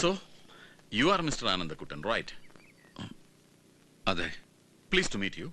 So you are mister Anandakuttan right അതെ. Please to meet you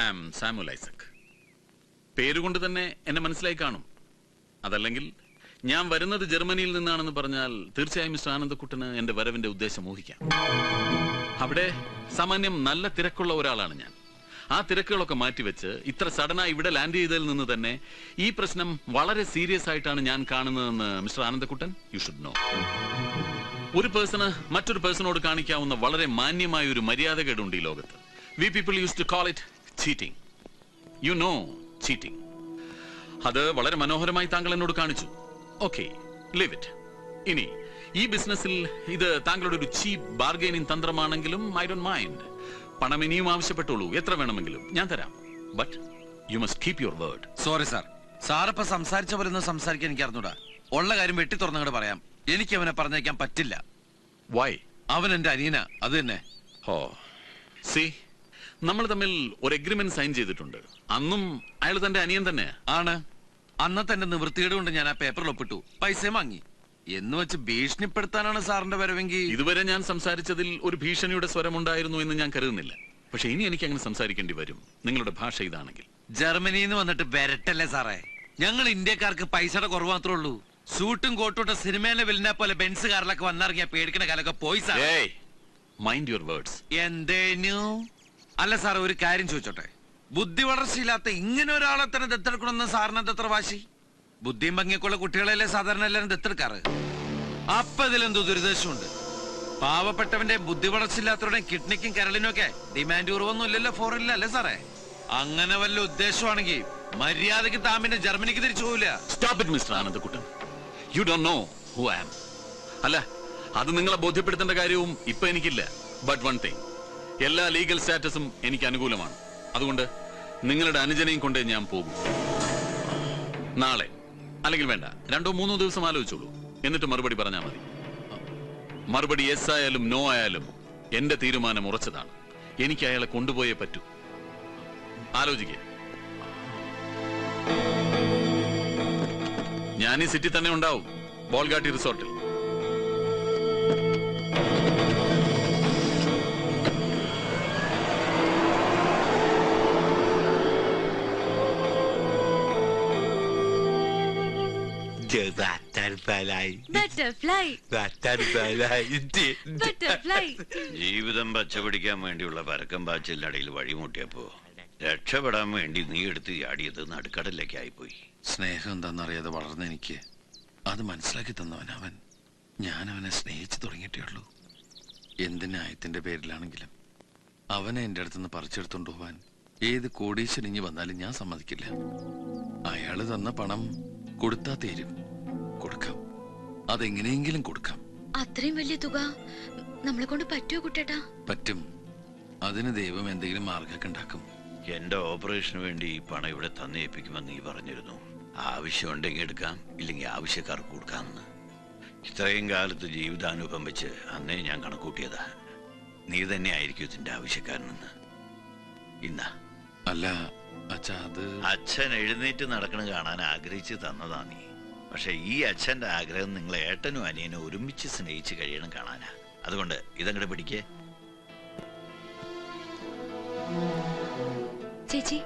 I am Samuel Isaac പേരുകൊണ്ട് തന്നെ എന്നെ മനസ്സിലായി കാണും. അതല്ലെങ്കിൽ ഞാൻ വരുന്നത് ജർമ്മനിയിൽ നിന്നാണെന്ന് പറഞ്ഞാൽ തീർച്ചയായും മിസ്റ്റർ ആനന്ദക്കുട്ടന് എന്റെ വരവിന്റെ ഉദ്ദേശം ഊഹിക്കാം. അവിടെ സാമാന്യം നല്ല തിരക്കുള്ള ഒരാളാണ് ഞാൻ. ആ തിരക്കുകളൊക്കെ മാറ്റിവെച്ച് ഇത്ര സഡനായി ഇവിടെ ലാൻഡ് ചെയ്തതിൽ നിന്ന് തന്നെ ഈ പ്രശ്നം വളരെ സീരിയസ് ആയിട്ടാണ് ഞാൻ കാണുന്നതെന്ന് mister Anandakuttan you should know ഒരു പേഴ്സണ് മറ്റൊരു പേഴ്സണോട് കാണിക്കാവുന്ന വളരെ മാന്യമായ ഒരു മര്യാദകേടുണ്ട് ഈ ലോകത്ത്. We people use to call it cheating you know cheating അത് വളരെ മനോഹരമായി താങ്കൾ എന്നോട് കാണിച്ചു. ഓക്കെ ലിവ് ഇറ്റ് ഇനി ഈ ബിസിനസ്സിൽ ഇത് താങ്കളുടെ ഒരു ചീപ്പ് ബാർഗൈനിങ് തന്ത്രമാണെങ്കിലും ഐ ഡോണ്ട് മൈൻഡ് പണം ഇനിയും ആവശ്യപ്പെട്ടുള്ളൂ. എത്ര വേണമെങ്കിലും ഞാൻ തരാം. But you must keep your word sorry sir സാറിപ്പോ സംസാരിച്ച പോലെ ഒന്നും സംസാരിക്കാൻ എനിക്ക് അറിഞ്ഞൂടാ. ഉള്ള കാര്യം വെട്ടി തുറന്നങ്ങോട്ട് പറയാം. എനിക്ക് അവനെ പറഞ്ഞേക്കാൻ പറ്റില്ല. വൈ അവൻ എന്റെ അനിയനാ. അത് തന്നെ. സി നമ്മൾ തമ്മിൽ ഒരു എഗ്രിമെന്റ് സൈൻ ചെയ്തിട്ടുണ്ട്. അന്നും അയാൾ തന്റെ അനിയൻ തന്നെ. ആണ്. അന്നത്തെ എന്റെ നിവൃത്തിയുടെ കൊണ്ട് ഞാൻ ആ പേപ്പറിൽ ഒപ്പിട്ടു. പൈസയും വാങ്ങി. എന്ന് വെച്ച് ഭീഷണിപ്പെടുത്താനാണ് സാറിന്റെ വരവെങ്കിൽ. ഇതുവരെ ഞാൻ സംസാരിച്ചതിൽ ഒരു ഭീഷണിയുടെ സ്വരമുണ്ടായിരുന്നു എന്ന് ഞാൻ കരുതുന്നില്ല. പക്ഷെ ഇനി എനിക്ക് അങ്ങനെ സംസാരിക്കേണ്ടി വരും. നിങ്ങളുടെ ഭാഷ ഇതാണെങ്കിൽ. ജർമ്മനിയിൽ നിന്ന് വന്നിട്ട് വരട്ടല്ലേ സാറേ? ഞങ്ങൾ ഇന്ത്യക്കാർക്ക് പൈസയുടെ കുറവ് മാത്രമേ ഉള്ളൂ. സൂട്ടും കോട്ടൂട്ട സിനിമയിലെ വില്ലനെ പോലെ ബെൻസ് കാറിലൊക്കെ വന്നിറങ്ങിയ പേടിക്കണ കാലൊക്കെ പോയി സാർ മൈൻഡ് യുവർ വേർഡ്സ് എന്തേനു? അല്ല സാർ ഒരു കാര്യം ചോദിച്ചോട്ടെ. ബുദ്ധി വളർച്ചയില്ലാത്ത ഇങ്ങനെ ഒരാളെ തന്നെ ദത്തെടുക്കണമെന്ന് സാറിന് എത്ര വാശി? ബുദ്ധിയും ഭംഗിയൊക്കെയുള്ള കുട്ടികളെയല്ലേ സാധാരണ എല്ലാവരും ദത്തെടുക്കാറ്? അപ്പൊ ഇതിലെന്തോ ദുരിതശമുണ്ട് പാവപ്പെട്ടവന്റെ ബുദ്ധി വളർച്ചയില്ലാത്തവരുടെ കിഡ്നിക്കും കരളിനും ഒക്കെ ഡിമാൻഡ് കുറവൊന്നും ഇല്ലല്ലോ ഫോറിനില്ല അല്ലേ സാറേ? അങ്ങനെ വല്ല ഉദ്ദേശമാണെങ്കിൽ മര്യാദയ്ക്ക് താമിന്റെ ജർമ്മനിക്ക് തിരിച്ചു പോവില്ല. Stop it mister Anandakuttan you don't know who I am അല്ല അത് നിങ്ങളെ ബോധ്യപ്പെടുത്തേണ്ട കാര്യവും ഇപ്പൊ എനിക്കില്ല. ബട്ട് വൺ തിങ് എല്ലാ ലീഗൽ സ്റ്റാറ്റസും എനിക്ക് അനുകൂലമാണ്. അതുകൊണ്ട് നിങ്ങളുടെ അനുജനെയും കൊണ്ട് ഞാൻ പോകും. നാളെ. അല്ലെങ്കിൽ വേണ്ട. രണ്ടോ മൂന്നോ ദിവസം ആലോചിച്ചോളൂ. എന്നിട്ട് മറുപടി പറഞ്ഞാൽ മതി. മറുപടി യെസ് ആയാലും നോ ആയാലും എന്റെ തീരുമാനം ഉറച്ചതാണ്. എനിക്ക് അയാളെ കൊണ്ടുപോയേ പറ്റൂ. ആലോചിക്കുക ഞാൻ ഈ സിറ്റി തന്നെ ഉണ്ടാവും. ബോൾഗാട്ടി റിസോർട്ടിൽ. ജീവിതം പച്ചപിടിക്കാൻ വേണ്ടിയുള്ള പരക്കം പാച്ചിലടയിൽ വഴിമുട്ടിയപ്പോ രക്ഷപ്പെടാൻ വേണ്ടി നീ എടുത്ത് ചാടിയത് നടുക്കടലിലേക്കായി പോയി സ്നേഹം എന്താണെന്നറിയാതെ വളർന്ന എനിക്ക് അത് മനസ്സിലാക്കി തന്നവൻ അവൻ. ഞാൻ അവനെ സ്നേഹിച്ചു തുടങ്ങിയിട്ടേ ഉള്ളൂ. എന്തിനായത്തിന്റെ പേരിലാണെങ്കിലും അവനെ എന്റെ അടുത്തുനിന്ന് പറിച്ചെടുത്തോണ്ട് പോവാൻ ഏത് കോടീശ്വരിഞ്ഞ് വന്നാലും ഞാൻ സമ്മതിക്കില്ല. അയാൾ തന്ന പണം കൊടുത്താ തീരും. കൊടുക്കാം. അതെങ്ങനെയെങ്കിലും കൊടുക്കാം. അത്രയും വലിയ തുക നമ്മളെ കൊണ്ട് പറ്റുമോ കുട്ടേട്ടാ? പറ്റും. അതിന് ദൈവം എന്തെങ്കിലും മാർഗമൊക്കെ ഉണ്ടാക്കും. എന്റെ ഓപ്പറേഷന് വേണ്ടി ഈ പണം ഇവിടെ തന്നേൽപ്പിക്കുമെന്ന് നീ പറഞ്ഞിരുന്നു. ആവശ്യമുണ്ടെങ്കിൽ എടുക്കാം ഇല്ലെങ്കിൽ ആവശ്യക്കാർക്ക് കൊടുക്കാമെന്ന്. ഇത്രയും കാലത്ത് ജീവിതാനുഭവം വെച്ച് അന്നേ ഞാൻ കണക്കൂട്ടിയതാ. നീ തന്നെ ആയിരിക്കും ഇതിന്റെ ആവശ്യക്കാരനെന്ന്. ഇന്നാ. അല്ല അച്ഛാ അത് അച്ഛൻ എഴുന്നേറ്റ് നടക്കണ കാണാൻ ആഗ്രഹിച്ച് തന്നതാ നീ. പക്ഷെ ഈ അച്ഛന്റെ ആഗ്രഹം നിങ്ങൾ ഏട്ടനും അനിയനും ഒരുമിച്ച് സ്നേഹിച്ച് കഴിയണം കാണാനാ. അതുകൊണ്ട് ഇതങ്ങോട്ട് പിടിക്കേ. ചേച്ചി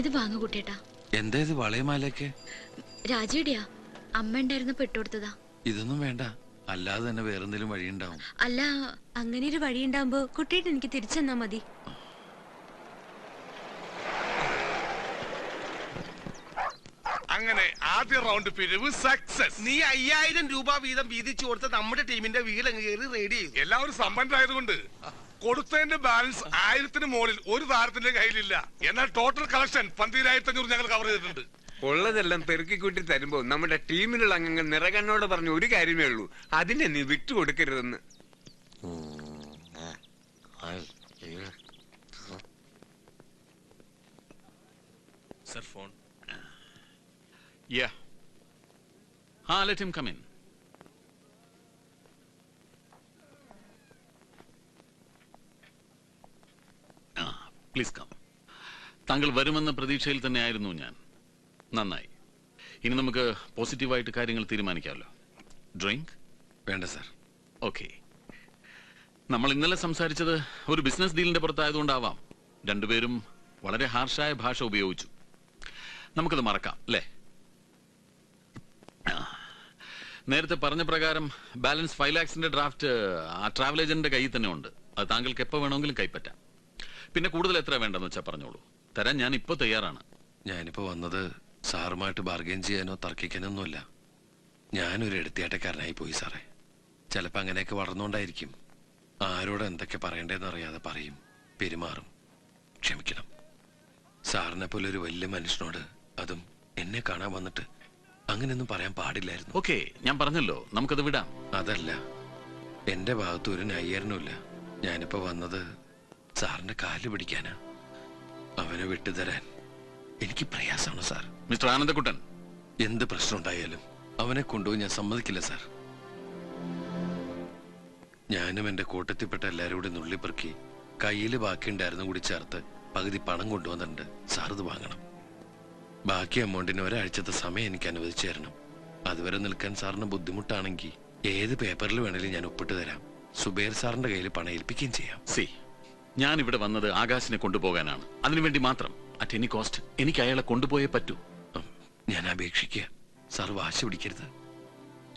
ഇത് വാങ്ങു കുട്ടിയേട്ടാ. എന്താ ഇത് വളയമാലയൊക്കെ രാജയുടെയാ അമ്മ ഉണ്ടായിരുന്നപ്പോ ഇട്ടുകൊടുത്തതാ ഇതൊന്നും വേണ്ട അല്ലാതെ തന്നെ വേറെന്തെങ്കിലും വഴിയുണ്ടാവും. അല്ല അങ്ങനെ ഒരു വഴി ഉണ്ടാവുമ്പോ കുട്ടിയിട്ട് എനിക്ക് തിരിച്ചു തന്നാ മതി. അങ്ങനെ ആദ്യ റൗണ്ട് പിരിവ് സക്സസ് നീ അയ്യായിരം രൂപ വീതം വീതിച്ചു കൊടുത്ത നമ്മുടെ ടീമിന്റെ വീട് അങ്ങ് കയറി റെഡി ചെയ്തു. എല്ലാവരും സമ്പന്നരായതുകൊണ്ട്. കൊടുത്തതിന്റെ ബാലൻസ് ആയിരത്തിന് മുകളിൽ ഒരു താരത്തിന്റെ കയ്യിലില്ല എന്നാൽ ടോട്ടൽ കളക്ഷൻ പന്തിരായിരത്തി അഞ്ഞൂറ് ഞങ്ങൾ കവർ ചെയ്തിട്ടുണ്ട് ഉള്ളതെല്ലാം പെറുക്കിക്കൂട്ടി തരുമ്പോ നമ്മുടെ ടീമിലുള്ള അംഗങ്ങൾ നിറകണ്ണോട് പറഞ്ഞ ഒരു കാര്യമേ ഉള്ളൂ അതിനെ നീ വിട്ടുകൊടുക്കരുതെന്ന് Sir, phone. Yeah. Ah, let him come in. Ah, come. താങ്കൾ വരുമെന്ന പ്രതീക്ഷയിൽ തന്നെയായിരുന്നു ഞാൻ. നന്നായി. ഇനി നമുക്ക് പോസിറ്റീവായിട്ട് കാര്യങ്ങൾ തീരുമാനിക്കാമല്ലോ. ഡ്രിങ്ക് വേണ്ട സാർ ഓക്കെ നമ്മൾ ഇന്നലെ സംസാരിച്ചത് ഒരു ബിസിനസ് ഡീലിന്റെ പുറത്തായതുകൊണ്ടാവാം. രണ്ടുപേരും വളരെ ഹാർഷായ ഭാഷ ഉപയോഗിച്ചു. നമുക്കത് മറക്കാം അല്ലേ? നേരത്തെ പറഞ്ഞ പ്രകാരം ബാലൻസ് ഫൈവ് ലാക്സിന്റെ ഡ്രാഫ്റ്റ് ആ ട്രാവൽ ഏജന്റിന്റെ കയ്യിൽ തന്നെ ഉണ്ട്. അത് താങ്കൾക്ക് എപ്പോൾ വേണമെങ്കിലും കൈപ്പറ്റാം. പിന്നെ കൂടുതൽ എത്ര വേണ്ടെന്ന് വെച്ചാൽ പറഞ്ഞോളൂ. തരാൻ ഞാൻ ഇപ്പോൾ തയ്യാറാണ്. ഞാനിപ്പോ വന്നത് സാറുമായിട്ട് ബാർഗെയിൻ ചെയ്യാനോ തർക്കിക്കാനൊന്നുമല്ല. ഞാനൊരു എടുത്തിയാട്ടക്കാരനായി പോയി സാറേ. ചിലപ്പോ അങ്ങനെയൊക്കെ വളർന്നുകൊണ്ടായിരിക്കും. ആരോട് എന്തൊക്കെ പറയണ്ടേന്ന് അറിയാതെ പറയും പെരുമാറും ക്ഷമിക്കണം. സാറിനെ പോലെ ഒരു വലിയ മനുഷ്യനോട് അതും എന്നെ കാണാൻ വന്നിട്ട് അങ്ങനെയൊന്നും പറയാൻ പാടില്ലായിരുന്നു. ഓക്കെ ഞാൻ പറഞ്ഞല്ലോ നമുക്കത് വിടാം. അതല്ല എന്റെ ഭാഗത്ത് ഒരു ന്യായീകരണമില്ല ഞാനിപ്പോ വന്നത് സാറിന്റെ കാൽ പിടിക്കാനാ? അവനെ വിട്ടുതരാൻ എനിക്ക് പ്രയാസമാണ് സാർ. മിസ്റ്റർ ആനന്ദക്കുട്ടൻ. എന്ത് പ്രശ്നം ഉണ്ടായാലും അവനെ കൊണ്ടുപോയി ഞാൻ സമ്മതിക്കില്ല സാർ. ഞാനും എന്റെ കൂട്ടത്തിൽപ്പെട്ട എല്ലാവരും കൂടി നുള്ളിപ്പെറുക്കി കയ്യിൽ ബാക്കിയുണ്ടായിരുന്നു കൂടി ചേർത്ത് പകുതി പണം കൊണ്ടുവന്നിട്ടുണ്ട്. സാർ ഇത് വാങ്ങണം. ബാക്കി എമൗണ്ടിന് ഒരാഴ്ചത്തെ സമയം എനിക്ക് അനുവദിച്ചു തരണം. അതുവരെ നിൽക്കാൻ സാറിന് ബുദ്ധിമുട്ടാണെങ്കിൽ ഏത് പേപ്പറിൽ വേണേലും ഞാൻ ഒപ്പിട്ട് തരാം. സുബേർ സാറിന്റെ കയ്യിൽ പണം ഏൽപ്പിക്കുകയും ചെയ്യാം. സി. ഞാൻ ഇവിടെ വന്നത് ആകാശിനെ കൊണ്ടുപോകാനാണ്. അതിനുവേണ്ടി മാത്രം. അറ്റ് എനി കോസ്റ്റ് എനിക്ക് അയാളെ കൊണ്ടുപോയേ പറ്റൂ. ഞാൻ അപേക്ഷിക്കുക. സാർ വാശി പിടിക്കരുത്.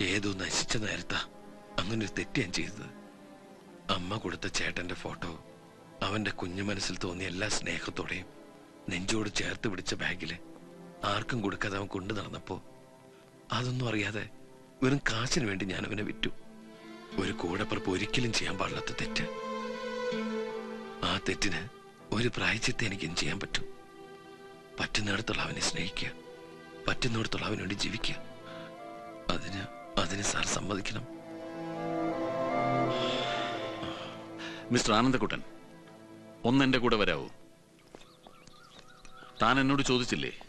ഏതോ നശിച്ച നേരത്താ ഒരു തെറ്റ് ഞാൻ ചെയ്തത്. അമ്മ കൊടുത്ത ചേട്ടന്റെ ഫോട്ടോ അവന്റെ കുഞ്ഞു മനസ്സിൽ തോന്നിയ എല്ലാ സ്നേഹത്തോടെയും നെഞ്ചോട് ചേർത്ത് പിടിച്ച ബാഗിൽ ആർക്കും കൊടുക്കാതെ അവൻ കൊണ്ടു നടന്നപ്പോ അതൊന്നും അറിയാതെ വെറും കാശിന് വേണ്ടി ഞാൻ അവനെ വിറ്റു. ഒരു കൂടപ്പുറപ്പ് ഒരിക്കലും ചെയ്യാൻ പാടില്ലാത്ത തെറ്റ്. ആ തെറ്റിന് ഒരു പ്രായച്ചിത്തെ എനിക്കും ചെയ്യാൻ പറ്റും. പറ്റുന്നിടത്തുള്ള അവനെ സ്നേഹിക്കുക. പറ്റുന്നിടത്തുള്ള അവനോട് ജീവിക്കുക. അതിന് അതിന് സാർ സമ്മതിക്കണം. മിസ്റ്റർ ആനന്ദക്കുട്ടൻ ഒന്ന് എന്റെ കൂടെ വരാവൂ. താൻ എന്നോട് ചോദിച്ചില്ലേ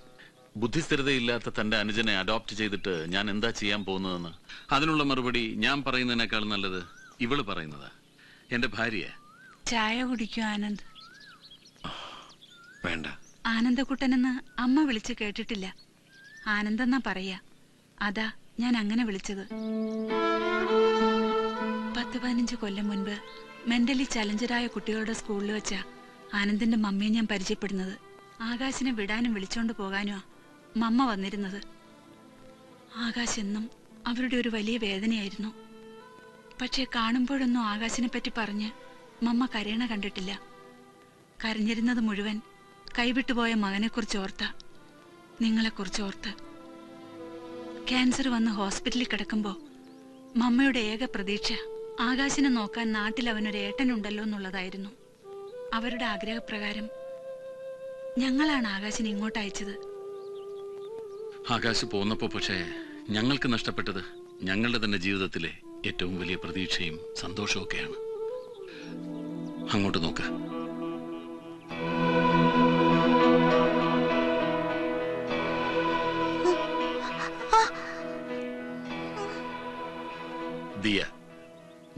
ബുദ്ധിസ്ഥിരതയില്ലാത്ത തന്റെ അനുജനെ അഡോപ്റ്റ് ചെയ്തിട്ട് ഞാൻ എന്താ ചെയ്യാൻ പോകുന്നതെന്ന്? അതിനുള്ള മറുപടി ഞാൻ പറയുന്നതിനേക്കാൾ നല്ലത് ഇവൾ പറയുന്നതാ. എന്റെ ഭാര്യ ചായ കുടിക്കൂ ആനന്ദ്. വേണ്ട. ആനന്ദക്കുട്ടനെന്ന് അമ്മ വിളിച്ച് കേട്ടിട്ടില്ല. ആനന്ദെന്നാ പറയാ. അതാ ഞാൻ അങ്ങനെ വിളിച്ചത്. പത്ത് പതിനഞ്ച് കൊല്ലം മുൻപ് മെന്റലി ചലഞ്ചറായ കുട്ടികളുടെ സ്കൂളിൽ വെച്ചാ ആനന്ദിന്റെ മമ്മിയെ ഞാൻ പരിചയപ്പെടുന്നത്. ആകാശിനെ വിടാനും വിളിച്ചോണ്ട് പോകാനോ മമ്മ വന്നിരുന്നത്. ആകാശ് എന്നും അവരുടെ ഒരു വലിയ വേദനയായിരുന്നു. പക്ഷെ കാണുമ്പോഴൊന്നും ആകാശിനെ പറ്റി പറഞ്ഞ് മമ്മ കരയണ കണ്ടിട്ടില്ല. കരഞ്ഞിരുന്നത് മുഴുവൻ കൈവിട്ടുപോയ മകനെക്കുറിച്ച് ഓർത്ത നിങ്ങളെക്കുറിച്ച് ഓർത്ത് ക്യാൻസർ വന്ന് ഹോസ്പിറ്റലിൽ കിടക്കുമ്പോൾ മമ്മയുടെ ഏക പ്രതീക്ഷ ആകാശിനെ നോക്കാൻ നാട്ടിൽ അവനൊരു ഏട്ടനുണ്ടല്ലോ എന്നുള്ളതായിരുന്നു. അവരുടെ ആഗ്രഹപ്രകാരം ഞങ്ങളാണ് ആകാശിനെ ഇങ്ങോട്ട് അയച്ചത്. ആകാശ് പോന്നപ്പോ പക്ഷേ ഞങ്ങൾക്ക് നഷ്ടപ്പെട്ടത് ഞങ്ങളുടെ തന്നെ ജീവിതത്തിലെ ഏറ്റവും വലിയ പ്രതീക്ഷയും സന്തോഷവും ഒക്കെയാണ് അങ്ങോട്ട് നോക്ക്. ദിയ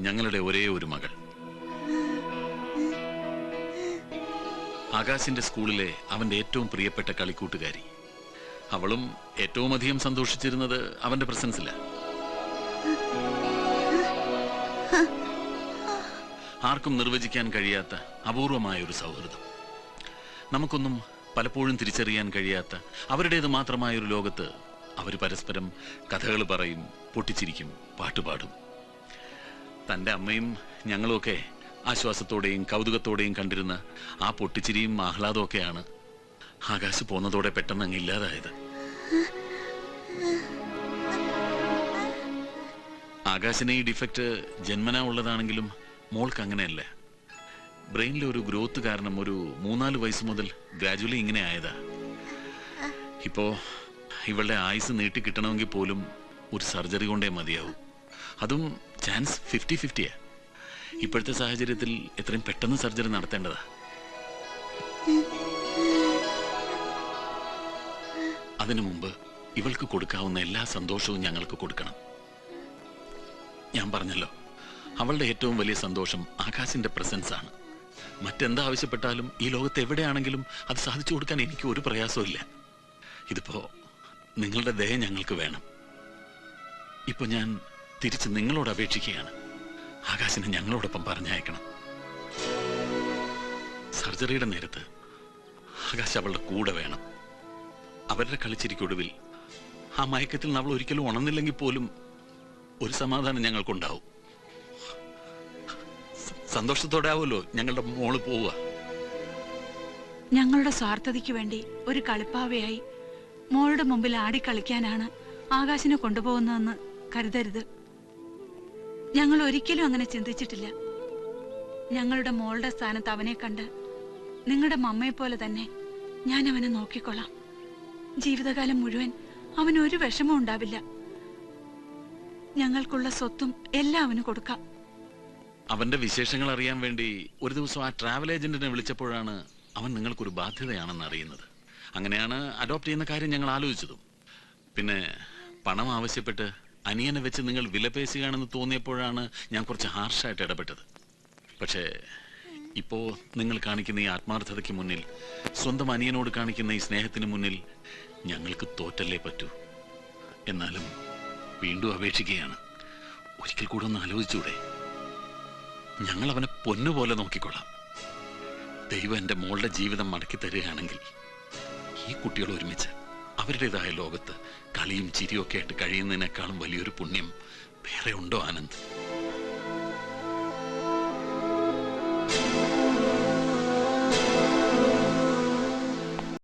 ഞങ്ങളുടെ ഒരേ ഒരു മകൾ. ആകാശിന്റെ സ്കൂളിലെ അവന്റെ ഏറ്റവും പ്രിയപ്പെട്ട കളിക്കൂട്ടുകാരി. അവളും ഏറ്റവും അധികം സന്തോഷിച്ചിരുന്നത് അവന്റെ പ്രസൻസില ആർക്കും നിർവചിക്കാൻ കഴിയാത്ത അപൂർവമായ ഒരു സൗഹൃദം. നമുക്കൊന്നും പലപ്പോഴും തിരിച്ചറിയാൻ കഴിയാത്ത അവരുടേത് മാത്രമായ ഒരു ലോകത്ത് അവർ പരസ്പരം കഥകൾ പറയും പൊട്ടിച്ചിരിക്കും പാട്ടുപാടും. തന്റെ അമ്മയും ഞങ്ങളുമൊക്കെ ആശ്വാസത്തോടെയും കൗതുകത്തോടെയും കണ്ടിരുന്ന ആ പൊട്ടിച്ചിരിയും ആഹ്ലാദവും ഒക്കെയാണ് ആകാശ് പോന്നതോടെ പെട്ടെന്ന് അങ്ങ് ഇല്ലാതായത്. ആകാശിനെ ഈ ഡിഫക്റ്റ് ജന്മനാ ഉള്ളതാണെങ്കിലും മോൾക്ക് അങ്ങനെയല്ല ബ്രെയിനിലെ ഒരു ഗ്രോത്ത് കാരണം ഒരു മൂന്നാൽ വയസ്സ് മുതൽ ഗ്രാജുവലി ഇങ്ങനെ ആയതാ. ഇപ്പോ ഇവളുടെ ആയുസ് നീട്ടി കിട്ടണമെങ്കിൽ പോലും ഒരു സർജറി കൊണ്ടേ മതിയാവും. അതും ചാൻസ് ഫിഫ്റ്റി ഫിഫ്റ്റിയാ. ഇപ്പോഴത്തെ സാഹചര്യത്തിൽ എത്രയും പെട്ടെന്ന് സർജറി നടത്തേണ്ടതാ. അതിനു മുമ്പ് ഇവൾക്ക് കൊടുക്കാവുന്ന എല്ലാ സന്തോഷവും ഞങ്ങൾക്ക് കൊടുക്കണം. ഞാൻ പറഞ്ഞല്ലോ. അവളുടെ ഏറ്റവും വലിയ സന്തോഷം ആകാശിന്റെ പ്രസൻസ് ആണ് മറ്റെന്താ ആവശ്യപ്പെട്ടാലും ഈ ലോകത്ത് എവിടെയാണെങ്കിലും അത് സാധിച്ചു കൊടുക്കാൻ എനിക്ക് ഒരു പ്രയാസവും ഇല്ല. ഇതിപ്പോ നിങ്ങളുടെ ദയ ഞങ്ങൾക്ക് വേണം. ഇപ്പൊ ഞാൻ തിരിച്ച് നിങ്ങളോട് അപേക്ഷിക്കുകയാണ്. ആകാശിനെ ഞങ്ങളോടൊപ്പം പറഞ്ഞയക്കണം. സർജറിയുടെ നേരത്ത് ആകാശ് അവളുടെ കൂടെ വേണം. അവരുടെ കളിച്ചിരിക്കൊടുവിൽ ആ മയക്കത്തിൽ അവൾ ഒരിക്കലും ഉണർന്നില്ലെങ്കിൽ പോലും ഒരു സമാധാനം ഞങ്ങൾക്കുണ്ടാവും. സന്തോഷത്തോടെ ആവുമല്ലോ ഞങ്ങളുടെ മോൾ പോവുക? ഞങ്ങളുടെ സ്വാർത്ഥതയ്ക്ക് വേണ്ടി ഒരു കളിപ്പാവയായി മോളുടെ മുമ്പിൽ ആടിക്കളിക്കാനാണ് ആകാശിനെ കൊണ്ടുപോകുന്നതെന്ന് കരുതരുത്. ഞങ്ങൾ ഒരിക്കലും അങ്ങനെ ചിന്തിച്ചിട്ടില്ല. ഞങ്ങളുടെ മോളുടെ സ്ഥാനത്ത് അവനെ കണ്ട് നിങ്ങളുടെ മമ്മയെ പോലെ തന്നെ ഞാൻ അവനെ നോക്കിക്കൊള്ളാം. ജീവിതകാലം മുഴുവൻ അവന് ഒരു വിഷമവും ഉണ്ടാവില്ല. ഞങ്ങൾക്കുള്ള സ്വത്തും എല്ലാം അവന് കൊടുക്കാം. അവന്റെ വിശേഷങ്ങൾ അറിയാൻ വേണ്ടി ഒരു ദിവസം ആ ട്രാവൽ ഏജന്റിനെ വിളിച്ചപ്പോഴാണ് അവൻ നിങ്ങൾക്കൊരു ബാധ്യതയാണെന്ന് അറിയുന്നത്. അങ്ങനെയാണ് അഡോപ്റ്റ് ചെയ്യുന്ന കാര്യം ഞങ്ങൾ ആലോചിച്ചതും. പിന്നെ പണം ആവശ്യപ്പെട്ട് അനിയനെ വെച്ച് നിങ്ങൾ വിലപേശുകയാണെന്ന് തോന്നിയപ്പോഴാണ് ഞാൻ കുറച്ച് ഹാർഷായിട്ട് ഇടപെട്ടത്. പക്ഷേ ഇപ്പോൾ നിങ്ങൾ കാണിക്കുന്ന ഈ ആത്മാർത്ഥതയ്ക്ക് മുന്നിൽ സ്വന്തം അനിയനോട് കാണിക്കുന്ന ഈ സ്നേഹത്തിന് മുന്നിൽ ഞങ്ങൾക്ക് തോറ്റല്ലേ പറ്റൂ? എന്നാലും വീണ്ടും അപേക്ഷിക്കുകയാണ്. ഒരിക്കൽ കൂടെ ഒന്ന് ആലോചിച്ചൂടെ? ഞങ്ങൾ അവനെ പൊന്നുപോലെ നോക്കിക്കൊള്ളാം. ദൈവം എന്റെ മോളുടെ ജീവിതം മടക്കി തരികയാണെങ്കിൽ ഈ കുട്ടികൾ ഒരുമിച്ച് അവരുടേതായ ലോകത്ത് കളിയും ചിരിയും ഒക്കെ ആയിട്ട് കഴിയുന്നതിനേക്കാളും വലിയൊരു പുണ്യം വേറെ ഉണ്ടോ ആനന്ദ്?